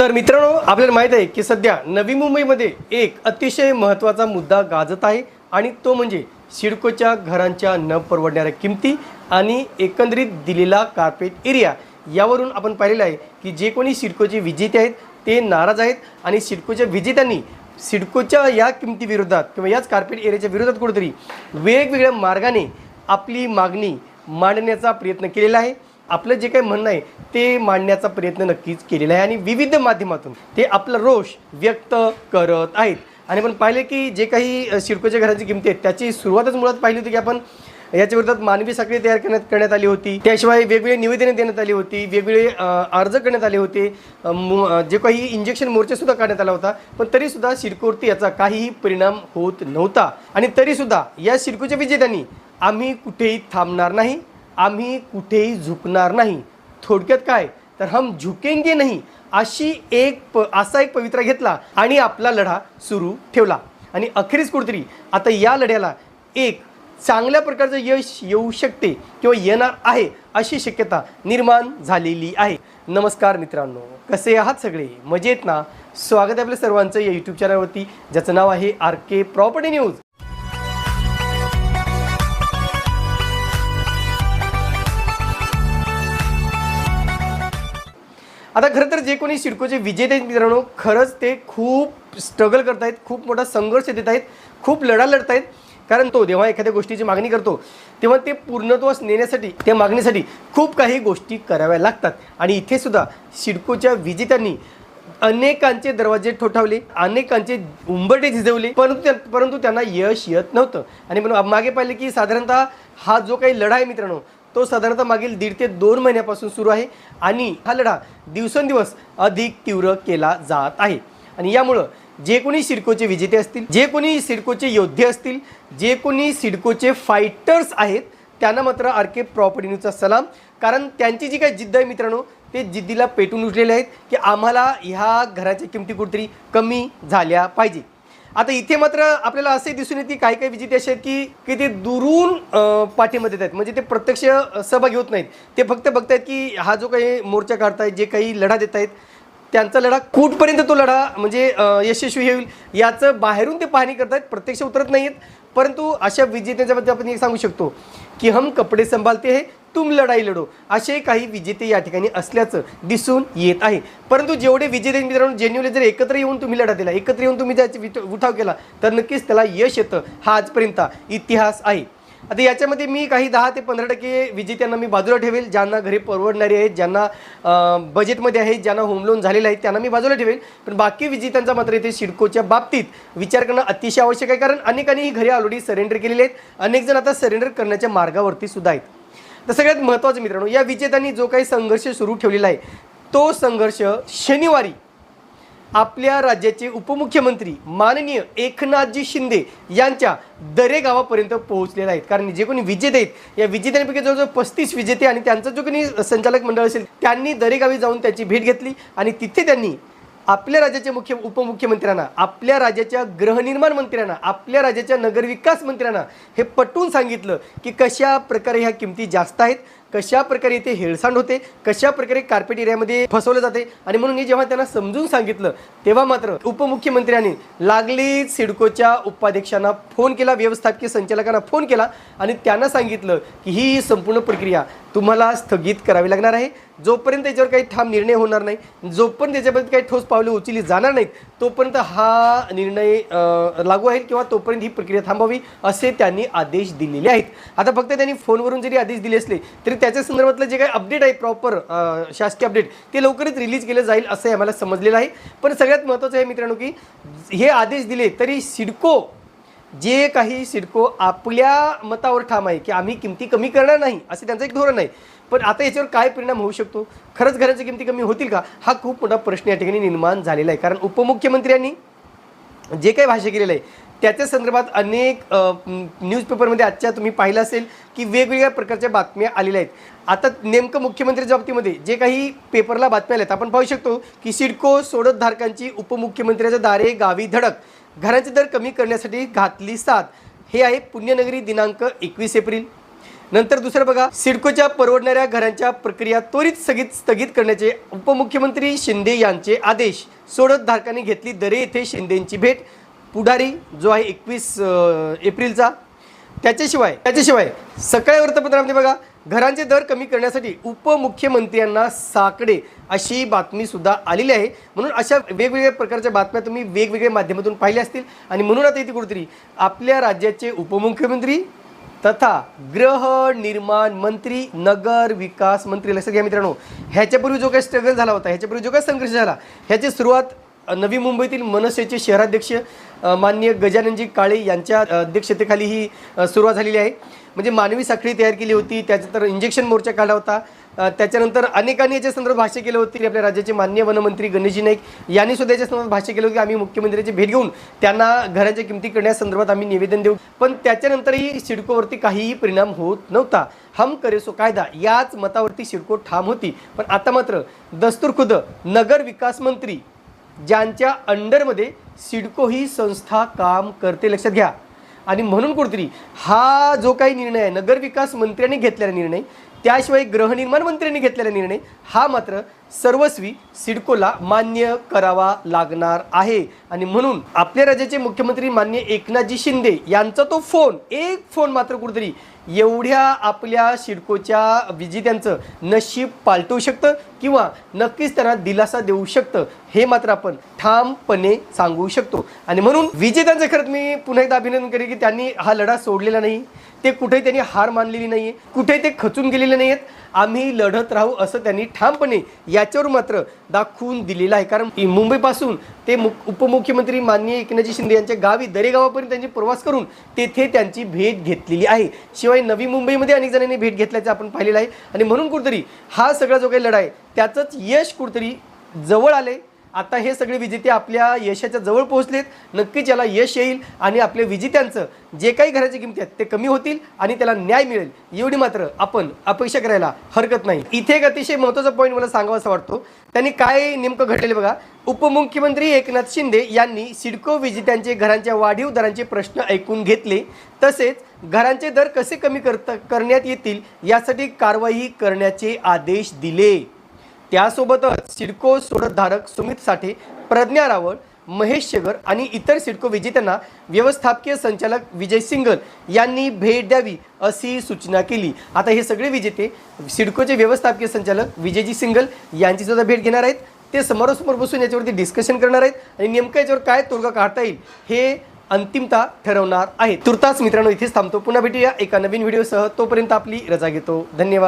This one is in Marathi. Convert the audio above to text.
तर मित्रांनो आपल्याला माहीत आहे की सध्या नवी मुंबईमध्ये एक अतिशय महत्त्वाचा मुद्दा गाजत आहे आणि तो म्हणजे सिडकोच्या घरांच्या न परवडणाऱ्या किमती आणि एकंदरीत दिलेला कार्पेट एरिया यावरून आपण पाहिलेलं आहे की जे कोणी सिडकोचे विजेते आहेत ते नाराज आहेत आणि सिडकोच्या विजेत्यांनी सिडकोच्या या किमतीविरोधात किंवा याच कार्पेट एरियाच्या विरोधात कुठेतरी वेगवेगळ्या मार्गाने आपली मागणी मांडण्याचा प्रयत्न केलेला आहे. आपलं जे काही म्हणणं आहे ते मांडण्याचा प्रयत्न नक्कीच केलेला आहे. आणि विविध माध्यमातून ते आपला रोष व्यक्त करत आहेत. आणि आपण पाहिले की जे काही शिरकोच्या घरांची किमती आहेत त्याची सुरुवातच मुळात पाहिली होती की आपण याच्या विरोधात मानवी साखळी तयार करण्यात करण्यात आली होती. त्याशिवाय वेगवेगळे निवेदने देण्यात आली होती वेगवेगळे अर्ज करण्यात आले होते. जे काही इंजेक्शन मोर्चासुद्धा काढण्यात आला होता. पण तरीसुद्धा शिरकोरती याचा काहीही परिणाम होत नव्हता. आणि तरीसुद्धा या शिरकोच्या विजेत्यांनी आम्ही कुठेही थांबणार नाही. आम्ही कुठेही झुकणार नाही. थोडक्यात काय? तर हम झुकेंगे नाही अशी एक प असा एक पवित्रा घेतला आणि आपला लढा सुरू ठेवला. आणि अखेरीस कुठेतरी आता या लढ्याला एक चांगल्या प्रकारचं यश येऊ शकते किंवा येणार आहे अशी शक्यता निर्माण झालेली आहे. नमस्कार मित्रांनो कसे आहात सगळे? मजेत ना? स्वागत आहे आपल्या सर्वांचं या यूट्यूब चॅनलवरती ज्याचं नाव आहे आर के प्रॉपर्टी न्यूज. आता खरं तर जे कोणी सिडकोचे विजेते आहेत मित्रांनो खरंच ते खूप स्ट्रगल करत आहेत खूप मोठा संघर्ष देत आहेत खूप लढा लढत आहेत कारण तो जेव्हा एखाद्या गोष्टीची मागणी करतो तेव्हा ते पूर्णत्वास नेण्यासाठी त्या मागणीसाठी खूप काही गोष्टी कराव्या लागतात. आणि इथे सुद्धा सिडकोच्या विजेत्यांनी अनेकांचे दरवाजे ठोठावले अनेकांचे उंबरटे झिजवले परंतु परंतु त्यांना यश येत नव्हतं. आणि पण मागे पाहिले की साधारणतः हा जो काही लढा आहे मित्रांनो तो साधारणतः मागील दीड ते दोन महिन्यापासून सुरू आहे आणि हा लढा दिवसेंदिवस अधिक तीव्र केला जात आहे. आणि यामुळं जे कोणी सिडकोचे विजेते असतील जे कोणी सिडकोचे योद्धे असतील जे कोणी सिडकोचे फायटर्स आहेत त्यांना मात्र आर के प्रॉपर्टी न्यूजचा सलाम. कारण त्यांची जी काही जिद्द आहे मित्रांनो ते जिद्दीला पेटून उठलेले आहेत की आम्हाला ह्या घराच्या किमती कुठेतरी कमी झाल्या पाहिजे. आता इथे मात्र आपल्याला असे दिसून येते काही काही विजेते असे आहेत की की ते दुरून पाठीमध्ये येत आहेत. म्हणजे ते प्रत्यक्ष सहभागी होत नाहीत. ते फक्त बघतायत की हा जो काही मोर्चा काढतायत जे काही लढा देत आहेत त्यांचा लढा कुठपर्यंत तो लढा म्हणजे यशस्वी होईल याचं बाहेरून ते पाहणी करतायत. प्रत्यक्ष उतरत नाहीत परंतु अशा विजेत्यांच्या बद्दल आपण एक सांगू शकतो की हम कपडे संभालते हे तुम लढाई लढो. असे काही विजेते या ठिकाणी असल्याचं दिसून येत आहे. परंतु जेवढे विजेते मित्रांनो जेन्युअली जर एकत्र येऊन तुम्ही लढा दिला एकत्र येऊन तुम्ही त्याचा उठाव केला तर नक्कीच त्याला यश येतं. हा आजपर्यंत इतिहास आहे. आता याच्यामध्ये मी काही दहा ते पंधरा टक्के विजेत्यांना मी बाजूला ठेवेल ज्यांना घरे परवडणारे आहेत ज्यांना बजेटमध्ये आहेत ज्यांना होम लोन झालेलं आहे त्यांना मी बाजूला ठेवेल. पण बाकी विजेत्यांचा मात्र इथे सिडकोच्या बाबतीत विचार करणं अतिशय आवश्यक आहे कारण अनेकांनी ही घरे ऑलरेडी सरेंडर केलेली आहेत. अनेक जण आता सरेंडर करण्याच्या मार्गावरती सुद्धा आहेत. तर सगळ्यात महत्त्वाचं मित्रांनो या विजेत्यांनी जो काही संघर्ष सुरू ठेवलेला आहे तो संघर्ष शनिवारी आपल्या राज्याचे उपमुख्यमंत्री माननीय एकनाथजी शिंदे यांच्या दरे गावापर्यंत पोहोचलेले आहेत. कारण जे कोणी विजेते आहेत या विजेत्यांपैकी जवळजवळ पस्तीस विजेते आणि त्यांचा जो कोणी संचालक मंडळ असेल त्यांनी दरेगावी जाऊन त्याची भेट घेतली आणि तिथे त्यांनी आपल्या राज्याच्या मुख्य उपमुख्यमंत्र्यांना आपल्या राज्याच्या गृहनिर्माण मंत्र्यांना आपल्या राज्याच्या नगरविकास मंत्र्यांना हे पटवून सांगितलं की कशा प्रकारे ह्या किमती जास्त आहेत कशा प्रकारे इथे हेळसांड होते कशा प्रकारे कार्पेट एरियामध्ये फसवलं जाते. आणि म्हणून हे जेव्हा त्यांना समजून सांगितलं तेव्हा मात्र उपमुख्यमंत्र्यांनी लागली सिडकोच्या उपाध्यक्षांना फोन केला व्यवस्थापकीय संचालकांना फोन केला आणि त्यांना सांगितलं की ही संपूर्ण प्रक्रिया तुम्हाला स्थगित करावी लागणार आहे. जोपर्यंत त्याच्यावर काही ठाम निर्णय होणार नाही जोपर्यंत त्याच्याबद्दल काही ठोस पावले उचलली जाणार नाहीत तोपर्यंत हा निर्णय लागू आहे किंवा तोपर्यंत ही प्रक्रिया थांबावी असे त्यांनी आदेश दिलेले आहेत. आता फक्त त्यांनी फोनवरून जरी आदेश दिले असले तरी त्याच्या संदर्भातलं जे काही अपडेट आहे प्रॉपर शासकीय अपडेट ते लवकरच रिलीज केलं जाईल असं आम्हाला समजलेलं आहे. पण सगळ्यात महत्त्वाचं आहे मित्रांनो की हे आदेश दिले तरी सिडको जे काही सिडको आपल्या मतावर ठाम आहे की आम्ही किमती कमी करणार नाही असे त्यांचं एक धोरण आहे. पण आता याच्यावर काय परिणाम होऊ शकतो? खरंच घराच्या किमती कमी होतील का? हा खूप मोठा प्रश्न या ठिकाणी निर्माण झालेला आहे. कारण उपमुख्यमंत्र्यांनी जे काही भाष्य केलेलं आहे त्याच्या संदर्भात अनेक न्यूजपेपरमध्ये आजच्या तुम्ही पाहिलं असेल की वेगवेगळ्या प्रकारच्या बातम्या आलेल्या आहेत. आता नेमकं मुख्यमंत्र्याच्या बाबतीमध्ये जे काही पेपरला बातम्या आल्या आहेत आपण पाहू शकतो की सिडको सोडत धारकांची उपमुख्यमंत्र्याच्या दारे गावी धडक. घरांचे दर कमी करण्यासाठी घातली साथ. हे आहे पुण्यनगरी दिनांक एकवीस एप्रिल. नंतर दुसरं बघा सिडकोच्या परवडणाऱ्या घरांच्या प्रक्रिया त्वरित स्थगित स्थगित करण्याचे उपमुख्यमंत्री शिंदे यांचे आदेश. सोडत धारकांनी घेतली दरे येथे शिंदेंची भेट. पुढारी जो आहे एकवीस एप्रिलचा. त्याच्याशिवाय त्याच्याशिवाय सकाळी वृत्तपत्रामध्ये बघा घरांचे दर कमी करण्यासाठी उपमुख्यमंत्र्यांना साकडे अशी बातमी सुद्धा आलेली आहे. म्हणून अशा वेगवेगळ्या प्रकारच्या बातम्या तुम्ही वेगवेगळ्या माध्यमातून पाहिल्या असतील. आणि म्हणून आता इथे कुठेतरी आपल्या राज्याचे उपमुख्यमंत्री तथा गृहनिर्माण मंत्री नगर विकास मंत्री लक्षात घ्या मित्रांनो ह्याच्यापूर्वी जो काही स्ट्रगल झाला होता ह्याच्यापूर्वी जो काही संघर्ष झाला ह्याची सुरुवात नवी मुंबईतील मनसेचे शहराध्यक्ष माननीय गजाननजी काळे यांच्या अध्यक्षतेखाली ही सुरुवात झालेली आहे. म्हणजे मानवी साखळी तयार केली होती त्याच्यानंतर इंजेक्शन मोर्चा काढला होता त्याच्यानंतर अनेकांनी याच्या संदर्भात भाष्य केलं होती आपल्या राज्याचे मान्य वनमंत्री गणेशजी नाईक यांनी सुद्धा याच्या संदर्भात भाष्य केलं होतं की आम्ही मुख्यमंत्र्यांची भेट घेऊन त्यांना घराच्या किमती करण्यासंदर्भात आम्ही निवेदन देऊ. पण त्याच्यानंतरही सिडकोवरती काहीही परिणाम होत नव्हता. हम करेसो कायदा याच मतावरती सिडको ठाम होती. पण आता मात्र दस्तूर खुद नगर विकास मंत्री ज्यांच्या अंडरमध्ये सिडको ही संस्था काम करते लक्षात घ्या. आणि म्हणून कुठेतरी हा जो काही निर्णय आहे नगरविकास मंत्र्यांनी घेतलेला निर्णय त्याशिवाय गृहनिर्माण मंत्र्यांनी घेतलेला निर्णय हा मात्र सर्वस्वी सिडकोला मान्य करावा लागणार आहे. आणि म्हणून आपल्या राज्याचे मुख्यमंत्री मान्य एकनाथजी शिंदे यांचा तो फोन एक फोन मात्र कुठेतरी एवढ्या आपल्या सिडकोच्या विजेत्यांचं नशीब पालटवू शकतं किंवा नक्कीच त्यांना दिलासा देऊ शकतं हे मात्र आपण ठामपणे सांगू शकतो. आणि म्हणून विजेत्यांचं खरंच मी पुन्हा एकदा अभिनंदन करेन की त्यांनी हा लढा सोडलेला नाही. ते कुठेही त्यांनी हार मानलेली नाही आहे कुठेही ते खचून गेलेले नाही आहेत आम्ही लढत राहू असं त्यांनी ठामपणे याच्यावर मात्र दाखवून दिलेलं आहे. कारण मुंबईपासून ते मु उपमुख्यमंत्री माननीय एकनाथजी शिंदे यांच्या गावी दरेगावापर्यंत त्यांची प्रवास करून तेथे त्यांची भेट घेतलेली आहे. शिवाय नवी मुंबईमध्ये अनेक जणांनी भेट घेतल्याचं आपण पाहिलेलं आहे. आणि म्हणून कुठतरी हा सगळा जो काही लढा आहे त्याचंच यश कुठतरी जवळ आले आता हे सगळे विजेते आपल्या यशाच्या जवळ पोहोचलेत. नक्कीच याला यश येईल आणि आपल्या विजेत्यांचं जे काही घराची किमती आहेत ते कमी होतील आणि त्याला न्याय मिळेल. एवढी मात्र आपण अपेक्षा करायला हरकत नाही. इथे एक अतिशय महत्त्वाचा पॉईंट मला सांगावासा वाटतो. त्यांनी काय नेमकं घडलेलं बघा? उपमुख्यमंत्री एकनाथ शिंदे यांनी सिडको विजेत्यांचे घरांच्या वाढीव दरांचे प्रश्न ऐकून घेतले. तसेच घरांचे दर कसे कमी करता करण्यात येतील यासाठी कारवाई करण्याचे आदेश दिले. त्यासोबतच सिडको सोडतधारक सुमित साठे प्रज्ञा रावळ महेश शेगर आणि इतर सिडको विजेत्यांना व्यवस्थापकीय संचालक विजय सिंगल यांनी भेट द्यावी अशी सूचना केली. आता हे सगळे विजेते सिडकोचे व्यवस्थापकीय संचालक विजयजी सिंगल यांची सुद्धा भेट घेणार आहेत. ते समोरासमोर बसून याच्यावरती डिस्कशन करणार आहेत आणि नेमकं याच्यावर काय तोडगा काढता येईल हे अंतिमता ठरवणार आहे तुर्तास मित्रांनो इथेच थांबतो. पुन्हा भेटूया एका नवीन व्हिडिओसह. तोपर्यंत आपली रजा घेतो. धन्यवाद.